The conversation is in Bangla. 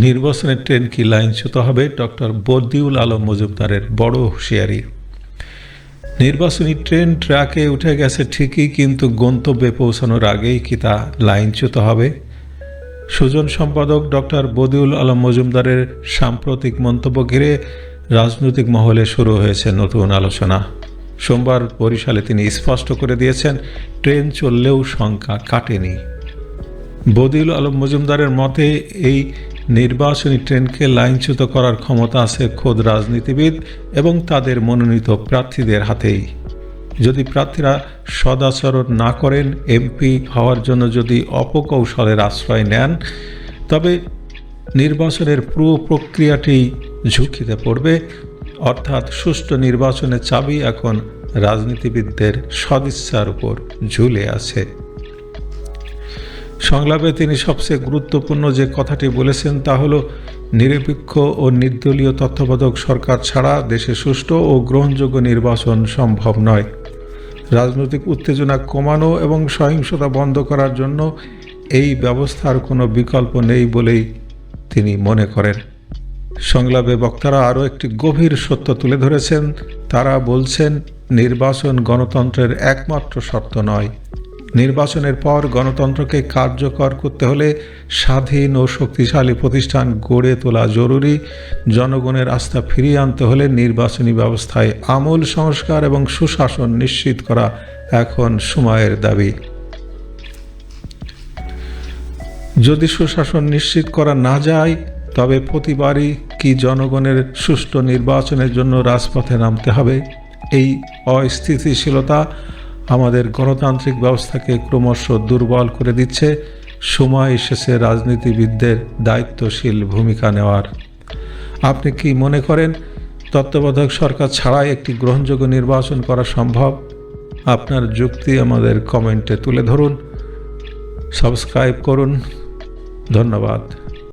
নির্বাচনের ট্রেন কি লাইনচ্যুত হবে? ডক্টর বদিউল আলম মজুমদারের বড় হুঁশিয়ারি। নির্বাচনী ট্রেন ট্র্যাকে উঠে গেছে ঠিকই, কিন্তু গন্তব্যে পৌঁছানোর আগেই কি তা লাইনচ্যুত হবে? সুজন সম্পাদক ডক্টর বদিউল আলম মজুমদারের সাম্প্রতিক মন্তব্য ঘিরে রাজনৈতিক মহলে শুরু হয়েছে নতুন আলোচনা। সোমবার বরিশালে তিনি স্পষ্ট করে দিয়েছেন, ট্রেন চললেও শঙ্কা কাটেনি। বদিউল আলম মজুমদারের মতে, এই নির্বাচনী ট্রেনকে লাইনচ্যুত করার ক্ষমতা আছে খোদ রাজনীতিবিদ এবং তাদের মনোনীত প্রার্থীদের হাতেই। যদি প্রার্থীরা সদাচরণ না করেন, এমপি হওয়ার জন্য যদি অপকৌশলের আশ্রয় নেন, তবে নির্বাচনের পুরো প্রক্রিয়াটি ঝুঁকিতে পড়বে। অর্থাৎ সুষ্ঠু নির্বাচনের চাবি এখন রাজনীতিবিদদের সদিচ্ছার উপর ঝুলে আছে। সংলাপে তিনি সবচেয়ে গুরুত্বপূর্ণ যে কথাটি বলেছেন তা হলো, নিরপেক্ষ ও নির্দলীয় তত্ত্বাবধায়ক সরকার ছাড়া দেশে সুষ্ঠু ও গ্রহণযোগ্য নির্বাচন সম্ভব নয়। রাজনৈতিক উত্তেজনা কমানো এবং সহিংসতা বন্ধ করার জন্য এই ব্যবস্থার কোনো বিকল্প নেই বলেই তিনি মনে করেন। সংলাপে বক্তারা আরও একটি গভীর সত্য তুলে ধরেছেন। তারা বলছেন, নির্বাচন গণতন্ত্রের একমাত্র শর্ত নয়। নির্বাচনের পর গণতন্ত্রকে কার্যকর করতে হলে স্বাধীন ও শক্তিশালী প্রতিষ্ঠান গড়ে তোলা জরুরি। জনগণের আস্থা ফিরিয়ে আনতে হলে নির্বাচনী ব্যবস্থায় আমূল সংস্কার এবং সুশাসন নিশ্চিত করা এখন সময়ের দাবি। যদি সুশাসন নিশ্চিত করা না যায়, তবে প্রতিবারই কি জনগণের সুষ্ঠু নির্বাচনের জন্য রাজপথে নামতে হবে? এই অস্থিতিশীলতা আমাদের গণতান্ত্রিক ব্যবস্থাকে ক্রমশ দুর্বল করে দিচ্ছে, সময় এসেছে রাজনীতিবিদদের দায়িত্বশীল ভূমিকা নেওয়ার। আপনি কি মনে করেন, তত্ত্বাবধায়ক সরকার ছাড়াই একটি গ্রহণযোগ্য নির্বাচন করা সম্ভব? আপনার যুক্তি আমাদের কমেন্টে তুলে ধরুন। সাবস্ক্রাইব করুন। ধন্যবাদ।